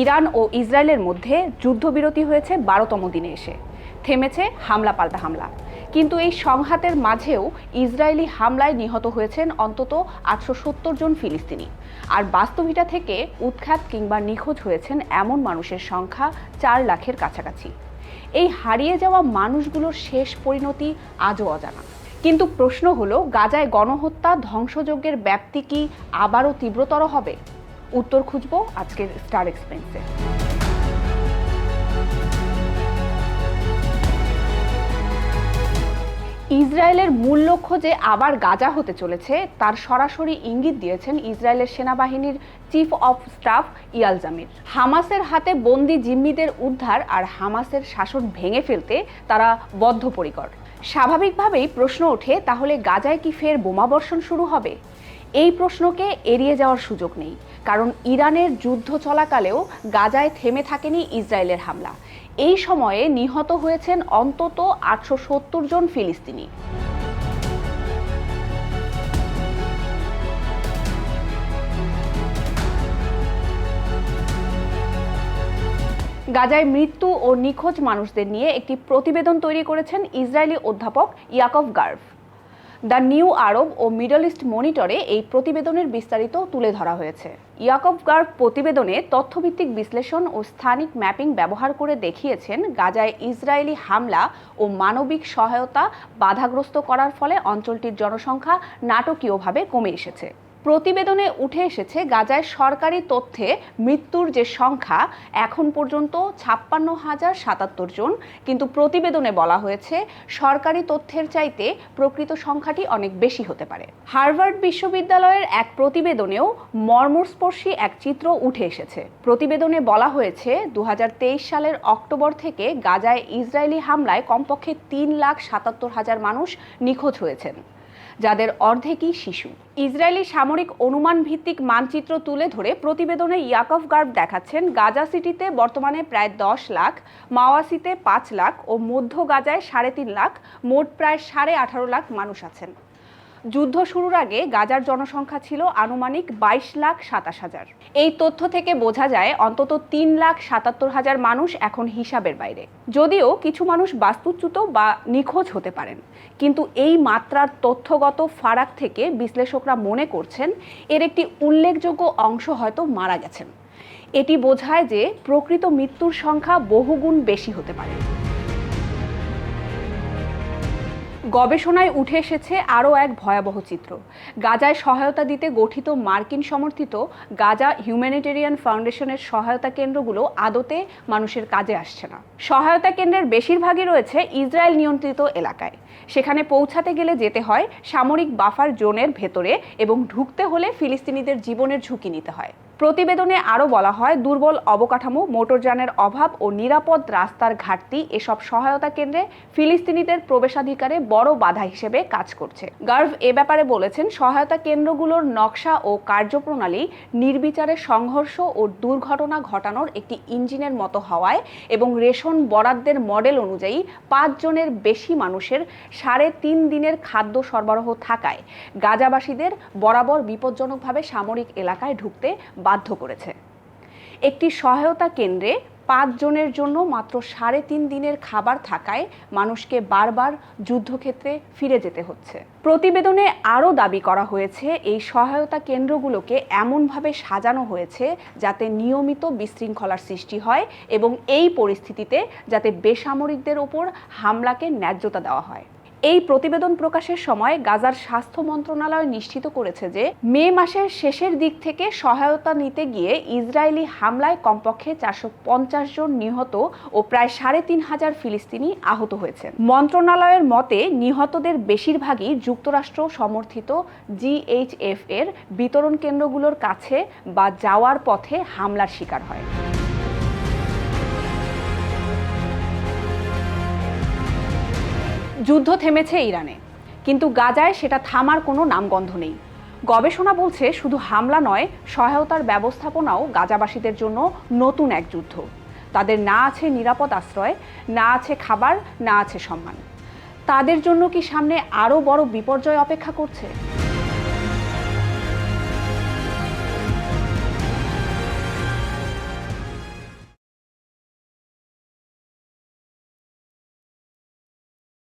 Iran ও ইসরায়েলের মধ্যে যুদ্ধবিরতি হয়েছে বারোতম দিনে এসে। থেমেছে হামলা পাল্টা হামলা। কিন্তু এই সংঘাতের মাঝেও ইসরায়েলি হামলায় নিহত হয়েছেন অন্তত আটশো সত্তর জন ফিলিস্তিনি। আর বাস্তবিটা থেকে উৎখাত কিংবা নিখোঁজ হয়েছেন এমন মানুষের সংখ্যা চার লাখের কাছাকাছি। এই হারিয়ে যাওয়া মানুষগুলোর শেষ পরিণতি আজও অজানা। কিন্তু প্রশ্ন হলো, গাজায় গণহত্যা ধ্বংসযজ্ঞের ব্যাপ্তি কি আবারও তীব্রতর হবে? উত্তর খুঁজব আজকের স্টার এক্সপেন্সে ইসরায়েলের মূল লক্ষ্য যে আবার গাজা হতে চলেছে, তার সরাসরি ইঙ্গিত দিয়েছেন ইসরায়েলের সেনাবাহিনীর chief of staff Eyal Zamir. হামাসের হাতে বন্দি জিম্মিদের উদ্ধার আর হামাসের শাসন ভেঙে ফেলতে তারা বদ্ধপরিকর। স্বাভাবিকভাবেই প্রশ্ন ওঠে, তাহলে গাজায় কি ফের বোমাবর্ষণ শুরু হবে? এই প্রশ্নকে এড়িয়ে যাওয়ার সুযোগ নেই, কারণ ইরানের যুদ্ধ চলাকালেও গাজায় থেমে থাকেনি ইসরায়েলের হামলা। এই সময়ে নিহত হয়েছেন অন্তত আটশো সত্তর জন ফিলিস্তিনি। গাজায় মৃত্যু ও নিখোঁজ মানুষদের নিয়ে একটি প্রতিবেদন তৈরি করেছেন ইসরায়েলি অধ্যাপক Yaakov Garb. The New Arab O Middle East মনিটরে এই প্রতিবেদনের বিস্তারিত তুলে ধরা হয়েছে। ইয়াকব গার্ভ প্রতিবেদনে তথ্যভিত্তিক বিশ্লেষণ ও স্থানিক ম্যাপিং ব্যবহার করে দেখিয়েছেন গাজায় ইসরায়েলি হামলা ও মানবিক সহায়তা বাধাগ্রস্ত করার ফলে অঞ্চলটির জনসংখ্যা নাটকীয়ভাবে কমে এসেছে। প্রতিবেদনে উঠে এসেছে গাজায় সরকারি তথ্যে মৃত্যুর যে সংখ্যা, এখন পর্যন্ত ছাপ্পান্ন হাজার সাতাত্তর জন। কিন্তু প্রতিবেদনে বলা হয়েছে, সরকারি তথ্যের চাইতে প্রকৃত সংখ্যাটি অনেক বেশি হতে পারে। হার্ভার্ড বিশ্ববিদ্যালয়ের এক প্রতিবেদনেও মর্মস্পর্শী এক চিত্র উঠে এসেছে। প্রতিবেদনে বলা হয়েছে দু হাজার তেইশ সালের অক্টোবর থেকে গাজায় ইসরায়েলি হামলায় কমপক্ষে তিন লাখ সাতাত্তর হাজার মানুষ নিখোঁজ হয়েছেন। যাদের অর্ধেকই শিশু। ইসরায়েলি সামরিক অনুমান ভিত্তিক মানচিত্র তুলে ধরে প্রতিবেদনে ইয়াকভ গার্ব দেখাচ্ছেন, গাজা সিটিতে বর্তমানে প্রায় দশ লাখ, মাওয়াসিতে পাঁচ লাখ ও মধ্য গাজায় সাড়ে তিন লাখ, মোট প্রায় সাড়ে আঠারো লাখ মানুষ আছেন। যুদ্ধ শুরুর আগে গাজার জনসংখ্যা ছিল আনুমানিক বাইশ লাখ সাতাশ হাজার। এই তথ্য থেকে বোঝা যায়, অন্তত তিন লাখ সাতাত্তর হাজার মানুষ এখন হিসাবের বাইরে। যদিও কিছু মানুষ বাস্তুচ্যুত বা নিখোঁজ হতে পারেন। কিন্তু এই মাত্রার তথ্যগত ফারাক থেকে বিশ্লেষকরা মনে করছেন, এর একটি উল্লেখযোগ্য অংশ হয়তো মারা গেছেন। এটি বোঝায় যে প্রকৃত মৃত্যুর সংখ্যা বহুগুণ বেশি হতে পারে। গবেষণায় উঠে এসেছে আরও এক ভয়াবহ চিত্র। গাজায় সহায়তা দিতে গঠিত মার্কিন সমর্থিত গাজা হিউম্যানিটেরিয়ান ফাউন্ডেশনের সহায়তা কেন্দ্রগুলো আদতে মানুষের কাজে আসছে না। সহায়তা কেন্দ্রের বেশিরভাগই রয়েছে ইসরায়েল নিয়ন্ত্রিত এলাকায়। সেখানে পৌঁছাতে গেলে যেতে হয় সামরিক বাফার জোনের ভেতরে এবং ঢুকতে হলে ফিলিস্তিনিদের জীবনের ঝুঁকি নিতে হয়। প্রতিবেদনে আরও বলা হয়, দুর্বল অবকাঠামো, মোটরযানের অভাব ও নিরাপদ রাস্তার ঘাটতি এসব সহায়তা কেন্দ্রে ফিলিস্তিনিদের প্রবেশাধিকারে বড় বাধা হিসেবে কাজ করছে। গার্ভ এ ব্যাপারে বলেছেন, সহায়তা কেন্দ্রগুলোর নকশা ও কার্যপ্রণালী নির্বিচারে সংঘর্ষ ও দুর্ঘটনা ঘটানোর একটি ইঞ্জিনের মতো হওয়ায় এবং রেশন বরাদ্দের মডেল অনুযায়ী পাঁচজনের বেশি মানুষের সাড়ে তিন দিনের খাদ্য সরবরাহ থাকায় গাজাবাসীদের বরাবর বিপজ্জনকভাবে সামরিক এলাকায় ঢুকতে বাধ্য করেছে। একটি সহায়তা কেন্দ্রে পাঁচ জনের জন্য মাত্র সাড়ে তিন দিনের খাবার থাকায় মানুষকে বারবার যুদ্ধক্ষেত্রে ফিরে যেতে হচ্ছে। প্রতিবেদনে আরও দাবি করা হয়েছে, এই সহায়তা কেন্দ্রগুলোকে এমনভাবে সাজানো হয়েছে যাতে নিয়মিত বিশৃঙ্খলার সৃষ্টি হয় এবং এই পরিস্থিতিতে যাতে বেসামরিকদের ওপর হামলাকে ন্যায্যতা দেওয়া হয়। এই প্রতিবেদন প্রকাশের সময় গাজার স্বাস্থ্য মন্ত্রণালয় নিশ্চিত করেছে যে মে মাসের শেষের দিক থেকে সহায়তা নিতে গিয়ে ইসরায়েলি হামলায় কমপক্ষে চারশো পঞ্চাশ জন নিহত ও প্রায় সাড়ে তিন হাজার ফিলিস্তিনি আহত হয়েছেন। মন্ত্রণালয়ের মতে, নিহতদের বেশিরভাগই যুক্তরাষ্ট্র সমর্থিত জিএইচএফ এর বিতরণ কেন্দ্রগুলোর কাছে বা যাওয়ার পথে হামলার শিকার হয়। যুদ্ধ থেমেছে ইরানে। কিন্তু গাজায় সেটা থামার কোনো নামগন্ধ নেই। গবেষণা বলছে শুধু হামলা নয়, সহায়তার ব্যবস্থাপনাও গাজাবাসীদের জন্য নতুন এক যুদ্ধ। তাদের না আছে নিরাপদ আশ্রয়, না আছে খাবার, না আছে সম্মান। তাদের জন্য কি সামনে আরও বড় বিপর্যয় অপেক্ষা করছে?